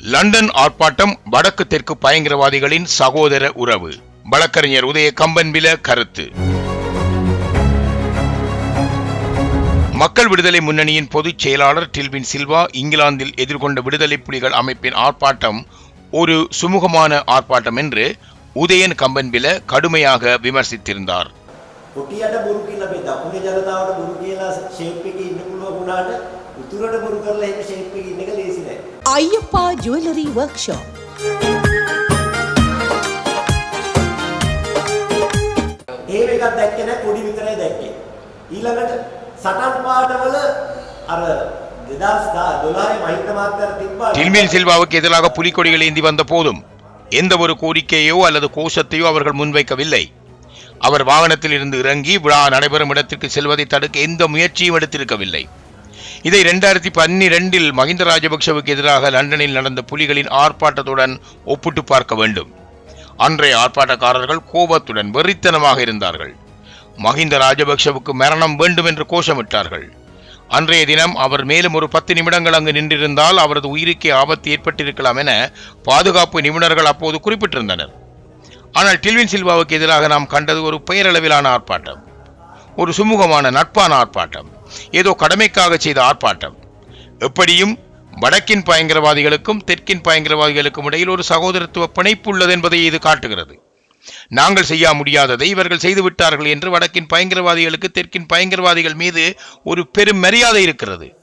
London ஆர்ப்பாட்டம் வடக்கு தெற்கு பயங்கரவாதிகளின் சகோதர உறவு வழக்கறிஞர் உதய கம்பன்பில கருத்து மக்கள் விடுதலை முன்னணியின் பொதுச் செயலாளர் டில்வின் சில்வா இங்கிலாந்தில் எதிர்கொண்ட விடுதலை புலிகள் அமைப்பின் ஆர்ப்பாட்டம் ஒரு சுமூகமான ஆர்ப்பாட்டம் என்று உதயன் கம்பன்பில கடுமையாக விமர்சித்திருந்தார் කොටියට බොරු කියලා මේ දකුණේ ජනතාවට බොරු කියලා ෂේප් එකේ ඉන්න පුළුවන් වුණාට උතුරට බොරු කරලා එහෙම ෂේප් එකේ ඉන්න එක ලේසි නෑ. ஐயப்பா ஜுவல்லரி ஒர்க் ஷாப் එහෙම එකක් දැක්කේ නෑ පොඩි විතරයි දැක්කේ. ඊළඟට සටන් පාටවල අර 2012 මහින්ද මහත්තයාට තිබ්බා டில்மின் சில்வாவுக்கு எதிராக புலிக்கொடிகள் ஏந்தி வந்த போதும் எந்த ஒரு கோரிக்கையோ அல்லது கோஷத்தையோ அவர்கள் முன்வைக்கவில்லை அவர் வாகனத்தில் இருந்து இறங்கி விழா நடைபெறும் இடத்திற்கு செல்வதை தடுக்க எந்த முயற்சியும் எடுத்திருக்கவில்லை இதை இரண்டாயிரத்தி பன்னிரெண்டில் மஹிந்த ராஜபக்ஷவுக்கு எதிராக லண்டனில் நடந்த புலிகளின் ஆர்ப்பாட்டத்துடன் ஒப்பிட்டு பார்க்க வேண்டும். அன்றைய ஆர்ப்பாட்டக்காரர்கள் கோபத்துடன் வெறித்தனமாக இருந்தார்கள். மஹிந்த ராஜபக்ஷவுக்கு மரணம் வேண்டும் என்று கோஷமிட்டார்கள். அன்றைய தினம் அவர் மேலும் ஒரு பத்து நிமிடங்கள் அங்கு நின்றிருந்தால் அவரது உயிருக்கே ஆபத்து ஏற்பட்டிருக்கலாம் என பாதுகாப்பு நிபுணர்கள் அப்போது குறிப்பிட்டிருந்தனர். ஆனால் டில்வின் சில்வாவுக்கு எதிராக நாம் கண்டது ஒரு பெயரளவிலான ஆர்ப்பாட்டம். ஒரு சுமூகமான நட்பான ஆர்ப்பாட்டம். ஏதோ கடமைக்காக செய்த ஆர்ப்பாட்டம். எப்படியும் வடக்கின் பயங்கரவாதிகளுக்கும் தெற்கின் பயங்கரவாதிகளுக்கும் இடையில் ஒரு சகோதரத்துவ பிணைப்பு உள்ளது என்பதை இது காட்டுகிறது. நாங்கள் செய்ய முடியாததை இவர்கள் செய்துவிட்டார்கள் என்று வடக்கின் பயங்கரவாதிகளுக்கு தெற்கின் பயங்கரவாதிகள் மீது ஒரு பெரும் மரியாதை இருக்கிறது.